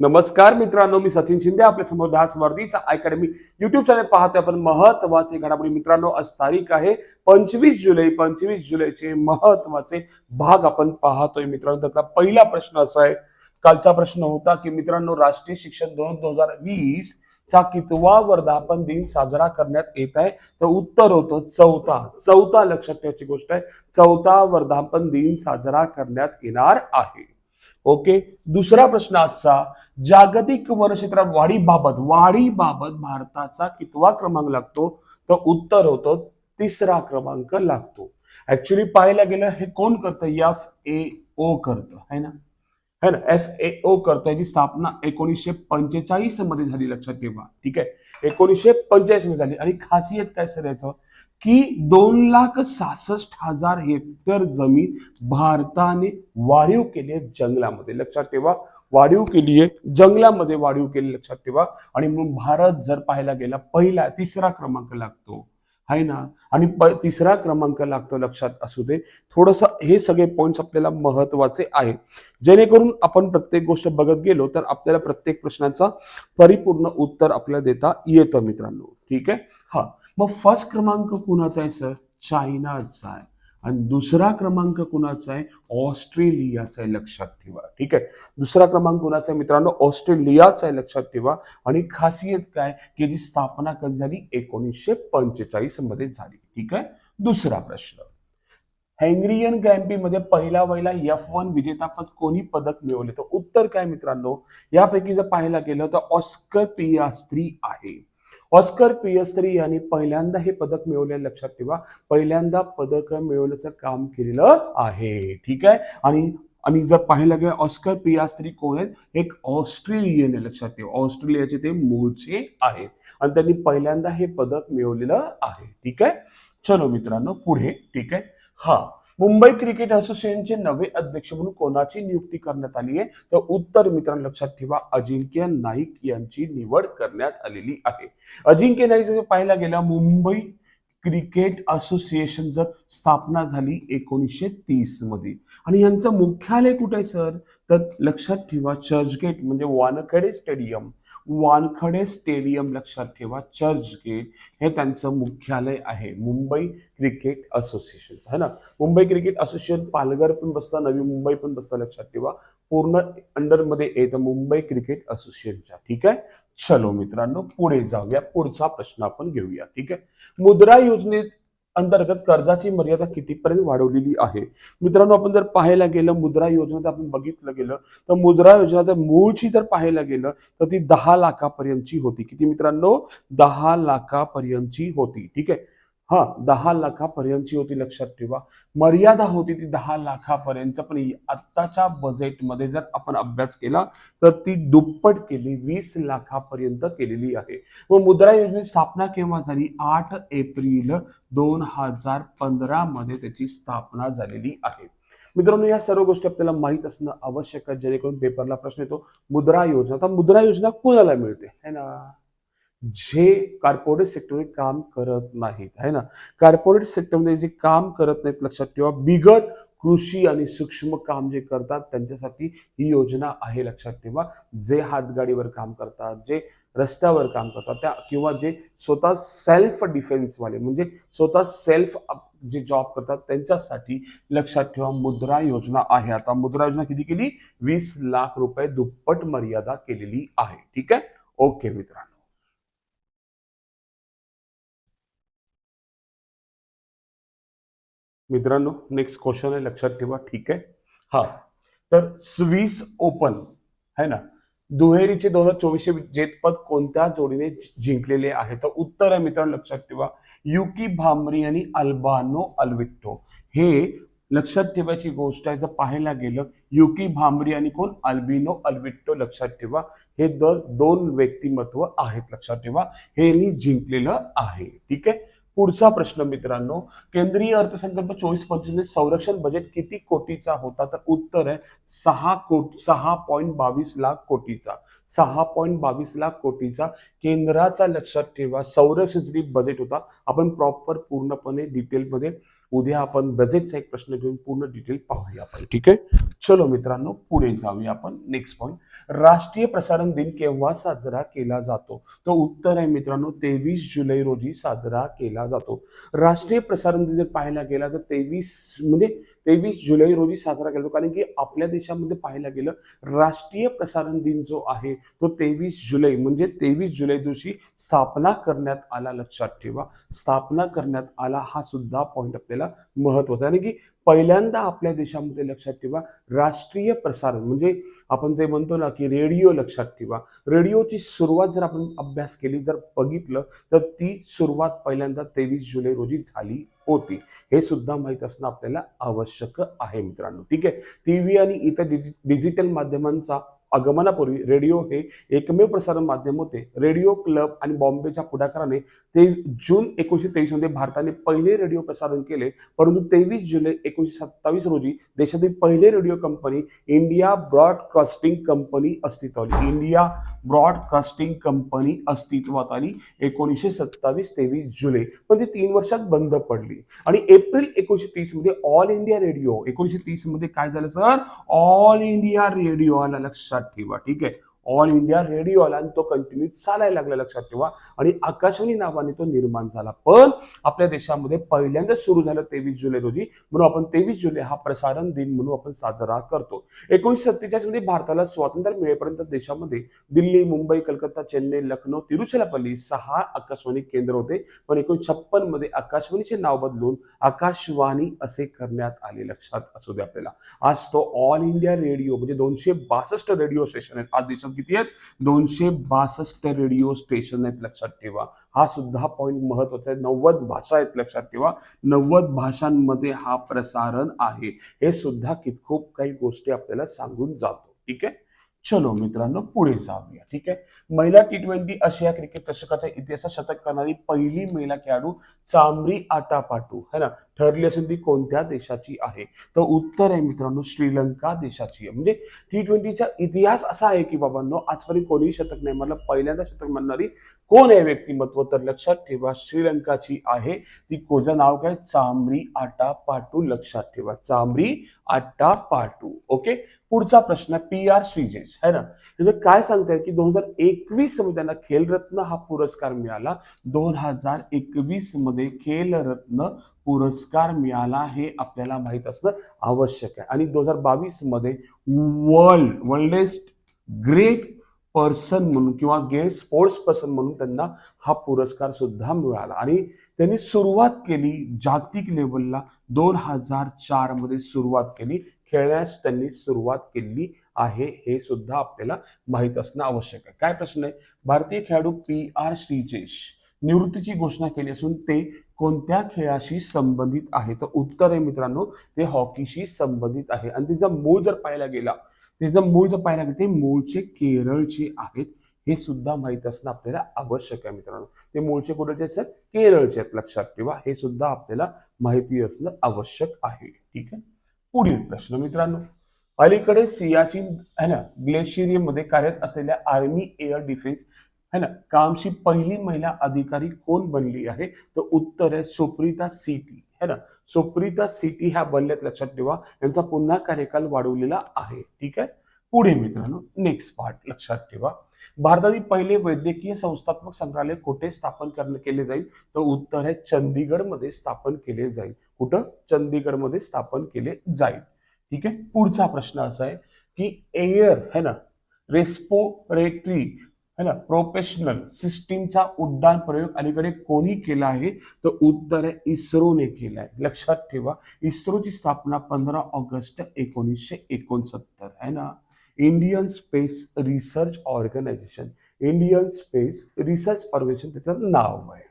नमस्कार मित्रांनो मी सचिन शिंदे आपल्यासमोर दास वर्दीचा अकॅडमी युट्यूब चॅनल पाहतोय. आपण महत्त्वाचे घडामोडी मित्रांनो आज तारीख आहे पंचवीस जुलै. पंचवीस जुलैचे महत्त्वाचे भाग आपण पाहतोय मित्रांनो. त्यातला पहिला प्रश्न असा आहे कालचा प्रश्न होता की मित्रांनो राष्ट्रीय शिक्षण धोरण दोन हजार वीस चा कितवा वर्धापन दिन साजरा करण्यात येत आहे? तर उत्तर होतं चौथा. चौथा लक्षात ठेवायची गोष्ट आहे चौथा वर्धापन दिन साजरा करण्यात येणार आहे. ओके? दुसरा प्रश्न आजचा. जागतिक वनक्षेत्रात वाढीबाबत वाढीबाबत भारताचा कितवा क्रमांक लागतो? तर उत्तर होतो तिसरा क्रमांक लागतो. ऍक्च्युली पाहायला गेलं हे कोण करतं? एफ ए ओ करतं. है ना? है ना? एफ ए ओ करतोय याची स्थापना एकोणीसशे पंचेचाळीसमध्ये झाली लक्षात ठेवा. ठीक आहे? एकोणीसशे पंचेचाळीसमध्ये झाली. आणि खासियत काय सर याचं? की दोन लाख सहासष्ट हजार हेक्टर जमीन भारताने वाढीव केली आहे जंगलामध्ये. लक्षात ठेवा. वाढीव केली आहे जंगलामध्ये वाढीव केली लक्षात ठेवा. आणि म्हणून भारत जर पाहायला गेला पहिला तिसरा क्रमांक लागतो. आहे ना? आणि प- तिसरा क्रमांक लागतो लक्षात असू दे. थोडस हे सगळे पॉईंट्स आपल्याला महत्त्वाचे आहेत. जेणेकरून आपण प्रत्येक गोष्ट बघत गेलो तर आपल्याला प्रत्येक प्रश्नाचा परिपूर्ण उत्तर आपल्याला देता येतं मित्रांनो. ठीक आहे? हा. मग फर्स्ट क्रमांक कुणाचा आहे सर चायनाचा आहे. आणि दुसरा क्रमांक कुणाचा आहे? ऑस्ट्रेलियाचा आहे लक्षात ठेवा. ठीक आहे? दुसरा क्रमांक कुणाचा आहे मित्रांनो? ऑस्ट्रेलियाचा आहे लक्षात ठेवा. आणि खासियत काय? की याची स्थापना कधी झाली? एकोणीसशे पंचेचाळीसमध्ये झाली. ठीक आहे? दुसरा प्रश्न. हँग्रियन ग्रँपी मध्ये पहिला वहिला एफ वन विजेतापद कोणी पदक मिळवले? तर उत्तर काय मित्रांनो? यापैकी जर पाहायला गेलं तर ऑस्कर पियास्त्री आहे. ऑस्कर पियस्त्री यांनी पहिल्यांदा हे पदक मिळवले लक्षात ठेवा. पहिल्यांदा पदक मिळवण्याचं काम केलेलं आहे. ठीक आहे? आणि आणि जर पाहायला गेलं ऑस्कर पियास्त्री कोण आहेत? एक ऑस्ट्रेलियन आहे लक्षात ठेवा. ऑस्ट्रेलियाचे ते मूळचे आहेत. आणि त्यांनी पहिल्यांदा हे पदक मिळवलेलं आहे. ठीक आहे? चलो मित्रांनो पुढे. ठीक आहे? हा. मुंबई क्रिकेट असोसिएशनचे नवे अध्यक्ष म्हणून कोणाची नियुक्ती करण्यात आली आहे? तर उत्तर मित्रांनो लक्षात ठेवा अजिंक्य नाईक यांची निवड करण्यात आलेली आहे. अजिंक्य नाईक जर पाहायला गेला मुंबई क्रिकेट असोसिएशन जर स्थापना झाली एकोणीसशे तीसमध्ये. आणि यांचं मुख्यालय कुठे आहे सर? तर लक्षात ठेवा चर्चगेट म्हणजे वानखेडे स्टेडियम. वानखडे स्टेडियम लक्षात ठेवा. चर्चगेट हे त्यांचं मुख्यालय आहे. Mumbai cricket association. है ना? मुंबई क्रिकेट असोसिएशन पालघर पण बसता नवी मुंबई पण बसता लक्षात ठेवा. पूर्ण अंडरमध्ये येतं मुंबई क्रिकेट असोसिएशनच्या. ठीक आहे? चलो मित्रांनो पुढे जाऊया. पुढचा प्रश्न आपण घेऊया. ठीक आहे? मुद्रा योजनेत अंतर्गत कर्जाची मर्यादा कितीपर्यंत वाढवलेली आहे? मित्रांनो आपण जर पाहायला गेलं मुद्रा योजनेत आपण बघितलं गेलं तर मुद्रा योजना जर मूळची जर पाहायला गेलं तर ती दहा लाखापर्यंतची होती. किती मित्रांनो? दहा लाखापर्यंतची होती. ठीक आहे? हा दहा लाखापर्यंतची होती लक्षात ठेवा. मर्यादा होती ती दहा लाखापर्यंत पण आत्ताच्या बजेटमध्ये जर आपण अभ्यास केला तर ती दुप्पट केली वीस लाखापर्यंत केलेली आहे. व मुद्रा योजनेची स्थापना केव्हा झाली? आठ एप्रिल दोन हजार पंधरा मध्ये त्याची स्थापना झालेली आहे. मित्रांनो या सर्व गोष्टी आपल्याला माहीत असणं आवश्यक आहे जेणेकरून पेपरला प्रश्न येतो. मुद्रा योजना आता मुद्रा योजना कुणाला मिळते? है ना? जे कॉर्पोरेट सेक्टरमध्ये काम करत नाहीत आहे ना? कॉर्पोरेट सेक्टरमध्ये जे काम करत नाहीत लक्षात ठेवा बिगर कृषी आणि सूक्ष्म काम जे करतात त्यांच्यासाठी ही योजना आहे लक्षात ठेवा. जे हातगाडीवर काम करतात जे रस्त्यावर काम करतात त्या किंवा जे स्वतः सेल्फ डिफेन्सवाले म्हणजे स्वतः सेल्फ जे जॉब करतात त्यांच्यासाठी लक्षात ठेवा मुद्रा योजना आहे. आता मुद्रा योजना किती केली? वीस लाख रुपये दुप्पट मर्यादा केलेली आहे. ठीक आहे? ओके मित्रांनो. मित्रांनो नेक्स्ट क्वेश्चन आहे लक्षात ठेवा ठीक आहे? हा. तर स्विस ओपन है ना? दुहेरीचे दोन हजार चोवीसशे जेतपद कोणत्या जोडीने जिंकलेले आहे? तर उत्तर आहे मित्रांनो लक्षात ठेवा. युकी भामरी आणि अल्बानो अल्विट्टो. हे लक्षात ठेवायची गोष्ट आहे जर पाहायला गेलं युकी भांबरी आणि कोण? अल्बिनो अल्विट्टो लक्षात ठेवा. हे दर दोन व्यक्तिमत्व आहेत लक्षात ठेवा. हे जिंकलेलं आहे ठीक आहे? पुढचा प्रश्न मित्रांनो केंद्रीय अर्थसंकल्प चोवीस पंचवीस संरक्षण बजेट किती कोटीचा होता? तर उत्तर आहे सहा कोट सहा पॉईंट बावीस लाख कोटीचा. सहा पॉईंट बावीस लाख कोटीचा. केंद्राचा लक्षात ठेवा संरक्षण बजेट होता. आपण प्रॉपर पूर्णपणे डिटेलमध्ये उद्या आपण बजेटचा एक प्रश्न घेऊन पूर्ण डिटेल पाहूया आपण ठीक आहे? चलो मित्रांनो पुढे जाऊया आपण. नेक्स्ट पॉईंट राष्ट्रीय प्रसारण दिन केव्हा साजरा केला जातो? तर उत्तर आहे मित्रांनो तेवीस जुलै रोजी साजरा केला जातो. राष्ट्रीय प्रसारण दिन जर पाहायला गेला तर तेवीस म्हणजे तेवीस जुलै रोजी साजरा केला जातो. कारण की आपल्या देशामध्ये पाहायला गेलं राष्ट्रीय प्रसारण दिन जो आहे तो तेवीस जुलै म्हणजे तेवीस जुलै दिवशी स्थापना करण्यात आला. लक्षात ठेवा स्थापना करण्यात आला हा सुद्धा पॉईंट आपल्याला महत्त्वाचा आहे. आणि की पहिल्यांदा आपल्या देशामध्ये लक्षात ठेवा राष्ट्रीय प्रसारण म्हणजे आपण जे म्हणतो ना की रेडिओ लक्षात ठेवा. रेडिओची सुरुवात जर आपण अभ्यास केली जर बघितलं तर ती सुरुवात पहिल्यांदा तेवीस जुलै रोजी झाली होती. हे सुद्धा माहीत असणं आपल्याला आवश्यक आहे मित्रांनो. ठीक आहे? टी व्ही आणि इतर डिजि डिजिटल माध्यमांचा आगमनापूर्वी रेडिओ हे एकमेव प्रसारण माध्यम होते. रेडिओ क्लब आणि बॉम्बेच्या पुढाकाराने ते जून एकोणीशे तेवीसमध्ये भारताने पहिले रेडिओ प्रसारण केले. परंतु तेवीस जुलै एकोणीशे सत्तावीस रोजी देशातील पहिले radio company India broadcasting company अस्तित्वाली India broadcasting company अस्तित्वात आली एकोणीसशे सत्तावीस तेवीस जुलै. पण ती तीन वर्षात बंद पडली. आणि एप्रिल एकोणीशे तीसमध्ये ऑल इंडिया रेडिओ एकोणीशे तीसमध्ये काय झालं सर? ऑल इंडिया रेडिओ आला लक्षात. ठेवा ठीक आहे? ऑल इंडिया रेडिओ आला आणि तो कंटिन्यू चालायला लागला लक्षात ठेवा. आणि आकाशवाणी नावाने तो निर्माण झाला. पण आपल्या देशामध्ये पहिल्यांदा सुरू झालं तेवीस जुलै रोजी. म्हणून आपण तेवीस जुलै हा प्रसारण दिन म्हणून आपण साजरा करतो. एकोणीसशे सत्तेचाळीसमध्ये भारताला स्वातंत्र्य मिळेपर्यंत देशामध्ये दिल्ली मुंबई कलकत्ता चेन्नई लखनौ तिरुचिरापल्ली सहा आकाशवाणी केंद्र होते. पण एकोणीसशे छप्पनमध्ये आकाशवाणीचे नाव बदलून आकाशवाणी असे करण्यात आले लक्षात असू दे आपल्याला. आज तो ऑल इंडिया रेडिओ म्हणजे दोनशे बासष्ट रेडिओ स्टेशन आहेत. आज देशात किती आहेत? दोनशे बासष्ट रेडिओ स्टेशन आहेत लक्षात ठेवा. हा सुद्धा पॉईंट महत्त्वाचा आहे. नव्वद भाषा आहेत लक्षात ठेवा. नव्वद भाषांमध्ये हा प्रसारण आहे. हे सुद्धा कितखूप काही गोष्टी आपल्याला सांगून जातो. ठीक आहे? चलो मित्रांनो पुढे जाऊया ठीक आहे? महिला टी ट्वेंटी आशिया क्रिकेट चषकाच्या इतिहासात शतक करणारी पहिली महिला खेळाडू चामरी आटापाटू है ना? ठरली असेल ती कोणत्या देशाची आहे? तर उत्तर आहे मित्रांनो श्रीलंका देशाची आहे. म्हणजे टी ट्वेंटीचा इतिहास असा आहे की बाबांनो आजपर्यंत कोणीही शतक नाही मला पहिल्यांदा शतक म्हणणारी कोण आहे व्यक्तिमत्व? तर लक्षात ठेवा श्रीलंकाची आहे. ती कोचं नाव काय? चांबरी आटा पाटू. लक्षात ठेवा चांबरी आटा पाटू. ओके? पुढचा प्रश्न पी आर श्रीजेश है ना? तिथं काय सांगताय की दोन हजार एकवीसमध्ये त्यांना खेलरत्न हा पुरस्कार मिळाला. दोन हजार एकवीसमध्ये खेलरत्न पुरस्कार मिळाला हे आपल्याला माहीत असणं आवश्यक आहे. आणि दोन हजार बावीसमध्ये वर्ल्ड वर्ल्डेस्ट ग्रेट पर्सन म्हणून किंवा गेम स्पोर्ट्स पर्सन म्हणून त्यांना हा पुरस्कार सुद्धा मिळाला. आणि त्यांनी सुरुवात केली जागतिक लेवलला दोन हजार चारमध्ये सुरुवात केली. खेळण्यास त्यांनी सुरुवात केली आहे हे सुद्धा आपल्याला माहीत असणं आवश्यक आहे. काय प्रश्न आहे? भारतीय खेळाडू पी आर श्रीजेश निवृत्तीची घोषणा केली असून ते कोणत्या खेळाशी संबंधित आहे? तर उत्तर आहे मित्रांनो ते हॉकीशी संबंधित आहे. आणि त्याचा मूळ जर पाहायला गेला त्याचं मूळ जर पाहायला गेलं ते मूळचे केरळचे आहेत. हे सुद्धा माहीत असणं आपल्याला आवश्यक आहे मित्रांनो. ते मूळचे कुठचे आहेत केरळचे आहेत लक्षात ठेवा. हे सुद्धा आपल्याला माहिती असणं आवश्यक आहे. ठीक आहे? पुढील प्रश्न मित्रांनो. अलीकडे सियाचीन है ना ग्लेशियरमध्ये कार्यरत असलेल्या आर्मी एअर डिफेन्स है ना? कामची पहिली महिला अधिकारी कोण बनली आहे? तर उत्तर आहे सुप्रिता सिटी है ना? सुप्रिता सिटी ह्या बनल्यात लक्षात ठेवा. यांचा पुन्हा कार्यकाल वाढवलेला आहे. ठीक आहे? पुढे मित्रांनो नेक्स्ट पार्ट लक्षात ठेवा. भारतातील पहिले वैद्यकीय संस्थात्मक संग्रहालय कुठे स्थापन करणे केले जाईल? तर उत्तर आहे चंदीगडमध्ये स्थापन केले जाईल. कुठं? चंदीगडमध्ये स्थापन केले जाईल. ठीक आहे? पुढचा प्रश्न असा आहे की एअर है ना? रेस्पोरेटरी है ना? प्रोफेशनल सिस्टीमचा उड्डाण प्रयोग अलीकडे कोणी केला आहे? तर उत्तर आहे इस्रोने केला आहे. लक्षात ठेवा इस्रोची स्थापना पंधरा ऑगस्ट एकोणीसशे एकोणसत्तर आहे ना? Indian space research organisation Indian space research organisation त्याचं नाव आहे.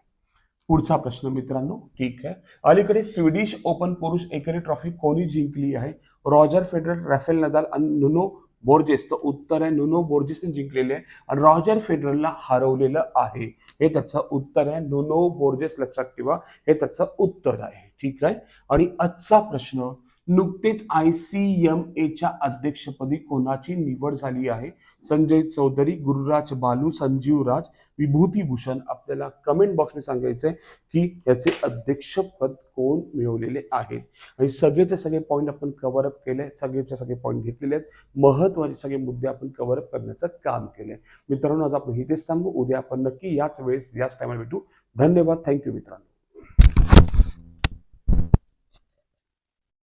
पुढचा प्रश्न मित्रांनो ठीक आहे. अलीकडे स्वीडिश ओपन पुरुष एकेरी ट्रॉफी कोणी जिंकली आहे? रॉजर फेडरर राफेल नदाल आणि नुनो बोर्जेस तर उत्तर आहे नुनो बोर्जेसने जिंकलेले आहे आणि रॉजर फेडरलला हरवलेलं आहे. हे त्याचं उत्तर आहे. नुनो बोर्जेस लक्षात ठेवा. हे त्याचं उत्तर आहे. ठीक आहे? आणि आजचा प्रश्न नुकतेच आय सी एम एच्या अध्यक्षपदी कोणाची निवड झाली आहे? संजय चौधरी गुरुराज बालू संजीव राज विभूती भूषण आपल्याला कमेंट बॉक्समध्ये सांगायचं आहे की याचे अध्यक्षपद कोण मिळवलेले आहे? आणि सगळेचे सगळे पॉईंट आपण कव्हर अप केले सगळेचे सगळे पॉईंट घेतलेले आहेत. महत्त्वाचे सगळे मुद्दे आपण कव्हर अप करण्याचं काम केलंय. मित्रांनो आज आपण इथेच थांबू. उद्या आपण नक्की याच वेळेस याच टायमाला भेटू. धन्यवाद. थँक्यू मित्रांनो.